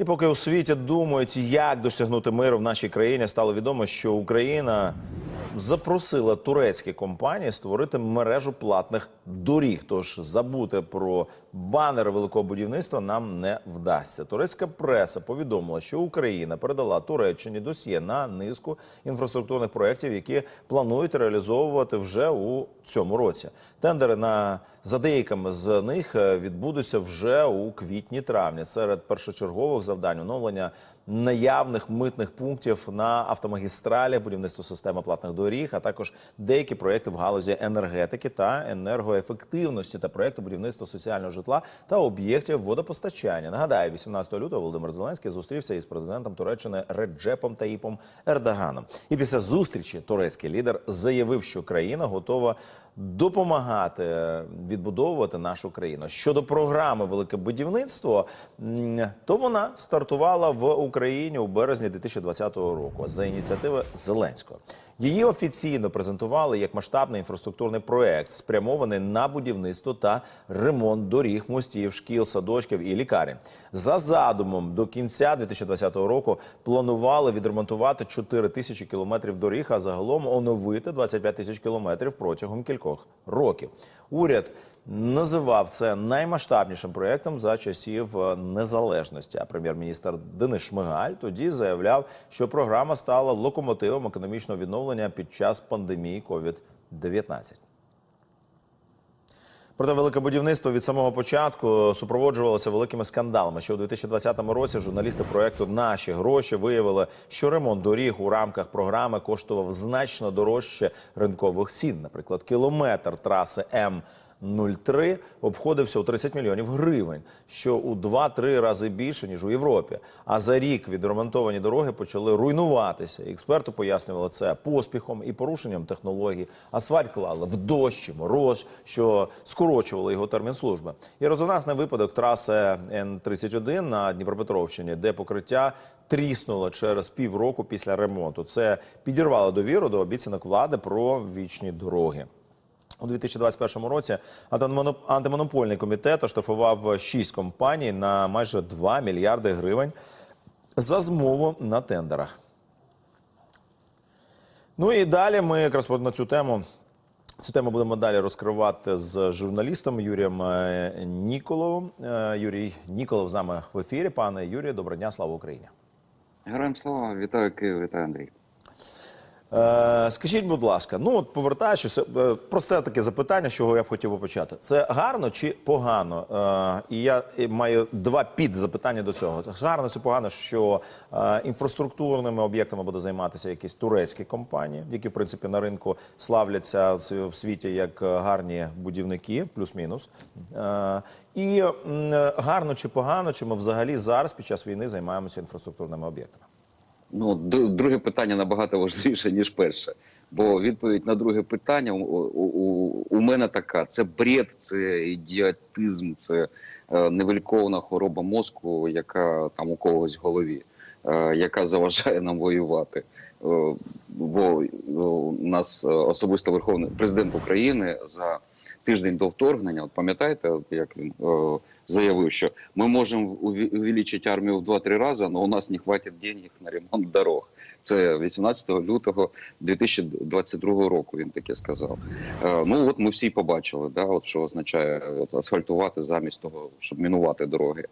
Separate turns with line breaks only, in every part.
І поки у світі думають, як досягнути миру в нашій країні, стало відомо, що Україна запросила турецькі компанії створити мережу платних доріг. Тож забути про банери великого будівництва нам не вдасться. Турецька преса повідомила, що Україна передала Туреччині досьє на низку інфраструктурних проєктів, які планують реалізовувати вже у цьому році. Тендери на за деякими з них е, відбудуться вже у квітні-травні. Серед першочергових завдань оновлення наявних митних пунктів на автомагістралях, будівництво системи платних доріг, а також деякі проекти в галузі енергетики та енергоефективності та проекти будівництва соціального житла та об'єктів водопостачання. Нагадаю, 18 лютого Володимир Зеленський зустрівся із президентом Туреччини Реджепом Таїпом Ердоганом. І після зустрічі турецький лідер заявив, що країна готова допомагати відбудовувати нашу країну. Щодо програми Велике будівництво, то вона стартувала в Україні у березні 2020 року за ініціативи Зеленського. Її офіційно презентували як масштабний інфраструктурний проект, спрямований на будівництво та ремонт доріг, мостів, шкіл, садочків і лікарень. За задумом до кінця 2020 року планували відремонтувати 4 тисячі кілометрів доріг, а загалом оновити 25 тисяч кілометрів протягом кількох років. Уряд називав це наймасштабнішим проектом за часів е, незалежності. А прем'єр-міністр Денис Шмигаль тоді заявляв, що програма стала локомотивом економічного відновлення під час пандемії COVID-19. Проте велике будівництво від самого початку супроводжувалося великими скандалами. Ще у 2020 році журналісти проекту Наші гроші виявили, що ремонт доріг у рамках програми коштував значно дорожче ринкових цін. Наприклад, кілометр траси М. 03 обходився у 30 мільйонів гривень, що у 2-3 рази більше ніж у Європі. А за рік відремонтовані дороги почали руйнуватися. Експерти пояснювали це поспіхом і порушенням технологій. Асфальт клали в дощ, мороз, що скорочували його термін служби. І резонансний випадок траси Н-31 на Дніпропетровщині, де покриття тріснуло через півроку після ремонту. Це підірвало довіру до обіцянок влади про вічні дороги. У 2021 році антимоноп- антимонопольний комітет оштрафував шість компаній на майже 2 мільярди гривень за змову на тендерах. Ну і далі ми якраз на цю тему. Цю тему будемо далі розкривати з журналістом Юрієм е, Ніколовим. Е, Юрій Ніколов з нами в ефірі. Пане Юрію, доброго дня, слава Україні.
Героям слава, вітаю Київ, вітаю Андрій.
Е, скажіть, будь ласка, ну от повертаючись, е, просте таке запитання, з чого я б хотів би почати. Це гарно чи погано? Е, і я маю два підзапитання до цього. Гарно чи погано, що інфраструктурними об'єктами буде займатися якісь турецькі компанії, які в принципі на ринку славляться в світі як гарні будівники, плюс-мінус. І гарно чи погано, чи ми взагалі зараз під час війни займаємося інфраструктурними об'єктами?
Ну, дру- друге питання набагато важливіше, ніж перше. Бо відповідь на друге питання у, у, у- мене така: це бред, це ідіотизм, це е, невилікована хвороба мозку, яка там у когось в голові, е, яка заважає нам воювати. Е, бо е, у нас особисто верховний президент України за тиждень до вторгнення, от пам'ятаєте, як він е, заявив, що ми можемо увеличити армію в 2-3 рази, але у нас не хватить денег на ремонт дорог. Це 18 лютого 2022 року. Він таке сказав. Е, ну от ми всі побачили, да, от що означає от, асфальтувати замість того, щоб мінувати дороги.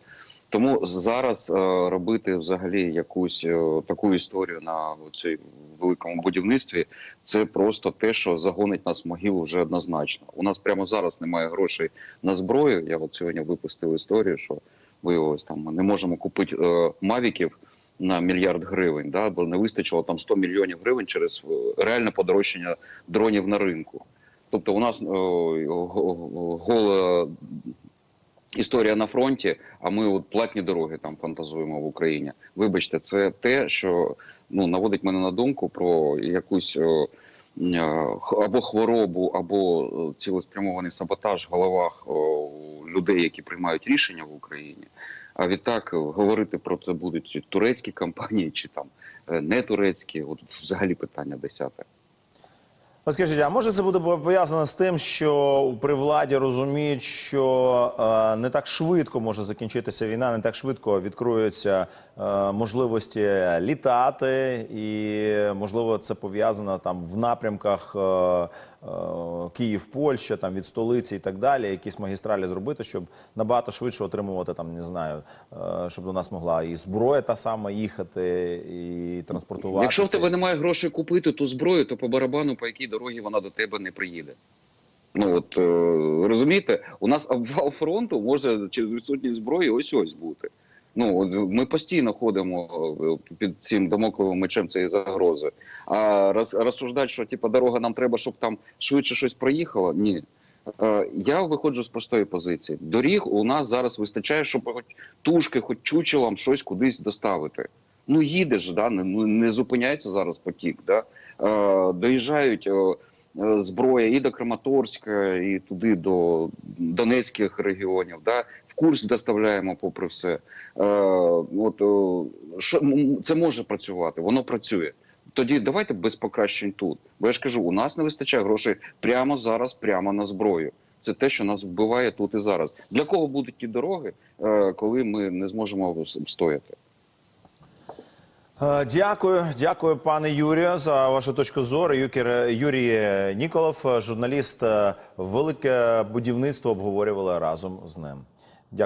Тому зараз е, робити взагалі якусь е, таку історію на цій великому будівництві, це просто те, що загонить нас в могилу вже однозначно. У нас прямо зараз немає грошей на зброю. Я от сьогодні випустив історію, що виявилось там ми не можемо купити е, мавіків на мільярд гривень, да, бо не вистачило там 100 мільйонів гривень через е, реальне подорожчання дронів на ринку. Тобто, у нас е, го- го- гола історія на фронті, а ми от платні дороги там фантазуємо в Україні. Вибачте, це те, що ну наводить мене на думку про якусь е, е, або хворобу, або е, цілеспрямований саботаж в головах у людей, які приймають рішення в Україні. А відтак говорити про це будуть турецькі компанії чи там не турецькі. От взагалі питання десяте.
От Скажіть, а може це буде пов'язано з тим, що при владі розуміють, що е, не так швидко може закінчитися війна, не так швидко відкриються е, можливості літати, і можливо це пов'язано там в напрямках е, е, Київ, Польща, там від столиці і так далі, якісь магістралі зробити, щоб набагато швидше отримувати там, не знаю, е, щоб до нас могла і зброя та сама їхати, і транспортувати.
Якщо в тебе немає грошей купити ту зброю, то по барабану по якій дорогі вона до тебе не приїде. Ну от е, розумієте, у нас обвал фронту може через відсутність зброї ось ось бути. Ну ми постійно ходимо е, під цим домокловим мечем цієї загрози. А роз, розсуждати, що типу, дорога нам треба, щоб там швидше щось проїхало. Ні. Е, я виходжу з простої позиції. Доріг у нас зараз вистачає, щоб хоч тушки, хоч чучелам щось кудись доставити. Ну їдеш, да, не, ну, не зупиняється зараз потік. Да? Е, доїжджають е, е, зброя і до Краматорська, і туди до Донецьких регіонів. Да? В Курск доставляємо попри все. Е, от, е, що, це може працювати, воно працює. Тоді давайте без покращень тут. Бо я ж кажу, у нас не вистачає грошей прямо зараз, прямо на зброю. Це те, що нас вбиває тут і зараз. Для кого будуть ті дороги, коли ми не зможемо стояти?
Е, Дякую, дякую, пане Юрію, за вашу точку зору. Юкер Юрій Ніколов, журналіст, е, велике будівництво обговорювали разом з ним.